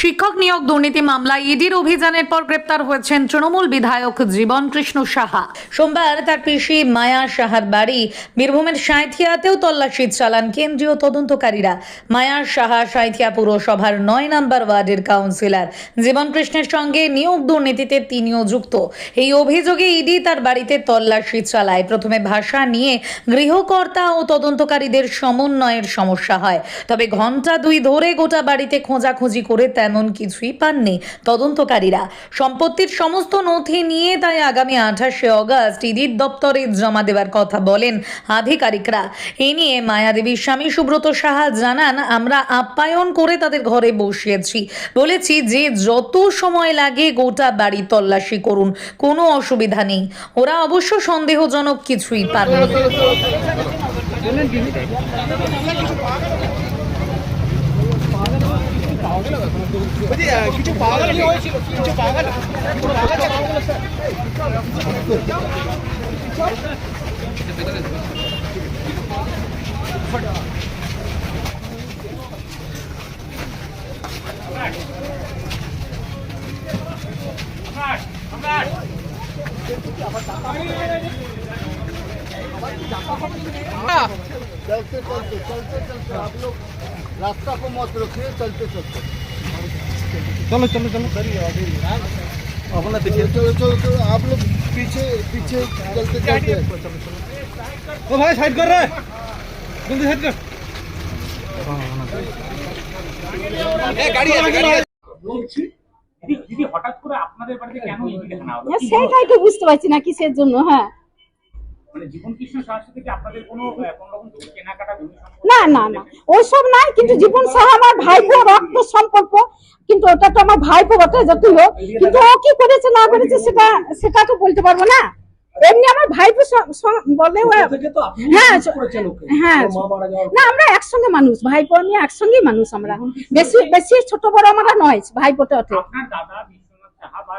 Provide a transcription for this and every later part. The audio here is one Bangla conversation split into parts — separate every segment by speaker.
Speaker 1: শিক্ষক নিয়োগ দুর্নীতি মামলায় ইডির অভিযানের পর গ্রেপ্তার হয়েছেন তৃণমূল বিধায়ক জীবন কৃষ্ণ সাহা। সোমবার তার পিসি মায়া সাহার বাড়ি, বীরভূমের সাঁথিয়াতেও তল্লাশি চালান কেন্দ্রীয় তদন্তকারীরা। মায়া সাহা সাঁথিয়া পুরসভার নয় নম্বর ওয়ার্ডের কাউন্সিলর। জীবন কৃষ্ণের সঙ্গে নিয়োগ দুর্নীতিতে তিনিও যুক্ত। এই অভিযোগে ইডি তার বাড়িতে তল্লাশি চালায়। প্রথমে ভাষা নিয়ে গৃহকর্তা ও তদন্তকারীদের সমন্বয়ের সমস্যা হয়। তবে ঘণ্টা দুই ধরে গোটা বাড়িতে খোঁজাখুঁজি করে তেমন কিছুই পাননি তদন্তকারীরা। সম্পত্তির সমস্ত নথি নিয়ে তাই আগামী আঠাশে অগস্ট ইডির দপ্তরে জমা দেওয়ার কথা বলেন আধিকারিকরা। এ নিয়ে মায়াদেবীর স্বামী সুব্রত সাহা জানান, আমরা আপ্যায়ন করে তাদের ঘরে বসিয়েছি। বলেছি যে যত সময় লাগে গোটা বাড়ি তল্লাশি করুন, কোনো অসুবিধা নেই। ওরা অবশ্য সন্দেহজনক কিছুই পাননি।
Speaker 2: কিছু পাওয়া গেল কি হয়েছিল কিছু পাওয়া গেল কোনো পাওয়া গেছে?
Speaker 3: चलते चलते चलते चलते आप लोग रास्ता को मत रखिए चलते चलते
Speaker 2: चलो चलो चलो अपना देखिए
Speaker 3: चलो चलो चलो आप लोग पीछे पीछे चलते चलते
Speaker 2: ओ भाई साइड कर रहे जल्दी साइड कर গাড়ি
Speaker 4: বলছি দিদি দিদি হঠাৎ করে আপনাদের বাড়িতে কেন ইডি দেখানো হলো
Speaker 5: হ্যাঁ,
Speaker 4: কি বলবো?
Speaker 5: সেটাই তো বুঝতে পারছি না কিসের জন্য হ্যাঁ না না না। ওইসব নাই কিন্তু জীবন সাহা আমার ভাইপো রক্ত সম্পর্ক কিন্তু ওটা তো আমার ভাইপো বটে যতই হোক। কিন্তু ও কি করেছে না করেছে সেটা সেটা তো বলতে পারব না। এমনি আমার ভাইপো বলে হ্যাঁ হ্যাঁ না আমরা একসঙ্গে মানুষ ভাইপো নিয়ে একসঙ্গেই মানুষ আমরা। বেশি বেশি ছোট বড় আমরা নয় ভাইপোটা ওঠে।
Speaker 4: দাদা বিশ্বনাথ সাহা বা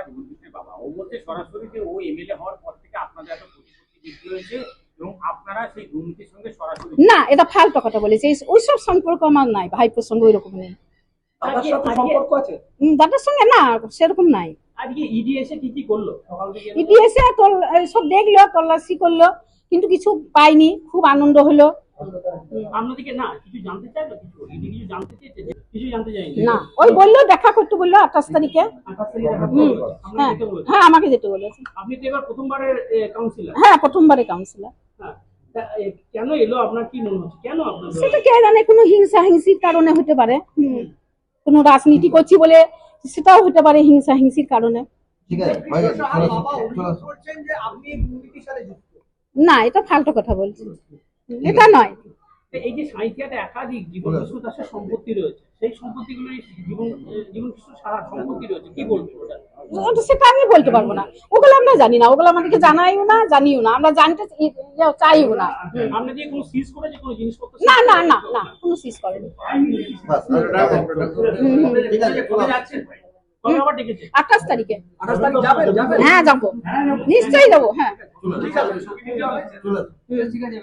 Speaker 4: বাবা ও বলছে সরাসরি যে ও এমএলএ হওয়ার পর থেকে আপনাদের
Speaker 5: না এটা ফালতু কথা বলেছে। ওইসব সম্পর্ক আমার নাই ভাইপোর সঙ্গে ওই রকম নেই।
Speaker 2: দাদার সাথে সম্পর্ক আছে?
Speaker 5: উম, দাদার সঙ্গে না সেরকম নাই।
Speaker 4: ইডিএসএ ইডি এসে কি কি করল? সকাল থেকে
Speaker 5: ইতিহাসে সব দেখল তল্লাশি করল কিন্তু কিছু পাইনি খুব আনন্দ হলো।
Speaker 4: না কিছু জানতে চাইলো কিছু ইডি কিছু জানতে চেয়েছে? কিছু জানতে চাইনি।
Speaker 5: না ওই বলল দেখা করতে বলল আঠাশ তারিখে।
Speaker 4: আঠাশ তারিখে দেখা
Speaker 5: হুম,
Speaker 4: করব। আপনাকে
Speaker 5: হ্যাঁ
Speaker 4: যেতে বলেছে।
Speaker 5: হ্যাঁ আমাকে যেতে বলেছে।
Speaker 4: আপনি তো এবার প্রথমবারের কাউন্সিলর
Speaker 5: হ্যাঁ প্রথমবারে কাউন্সিলর
Speaker 4: হ্যাঁ তা, এ, কেন এলো? আপনার কি মনে হচ্ছে? কেন আপনার
Speaker 5: সেটা কে জানে কোনো হিংসা হিংসির কারণে হতে পারে। হুম। কোনো রাজনীতি করছি বলে সেটাও হতে পারে হিংসা হিংসির কারণে না এটা ফালতু কথা বলছি। এটা নয়।
Speaker 4: এই যে সাহিত্যাতে একাধিক জীবন কৃষ্ণ দাসের সম্পত্তি রয়েছে সেই সম্পত্তিগুলো জীবন জীবন কৃষ্ণ সারা সম্পত্তি রয়েছে কি ওটা?
Speaker 5: ওটা সেটা আমি বলতে পারব না। ওগুলো আমরা জানি না ওগুলো আমাদেরকে জানাইও না জানিও না। আমরা জানতে ইয়ে চাইও না। না না না না কোনো সিজ করেনি। আঠাশ তারিখে।
Speaker 2: আঠাশ তারিখে যাবেন যাবেন।
Speaker 5: হ্যাঁ যাব। নিশ্চয়ই যাব হ্যাঁ।
Speaker 2: ঠিক আছে।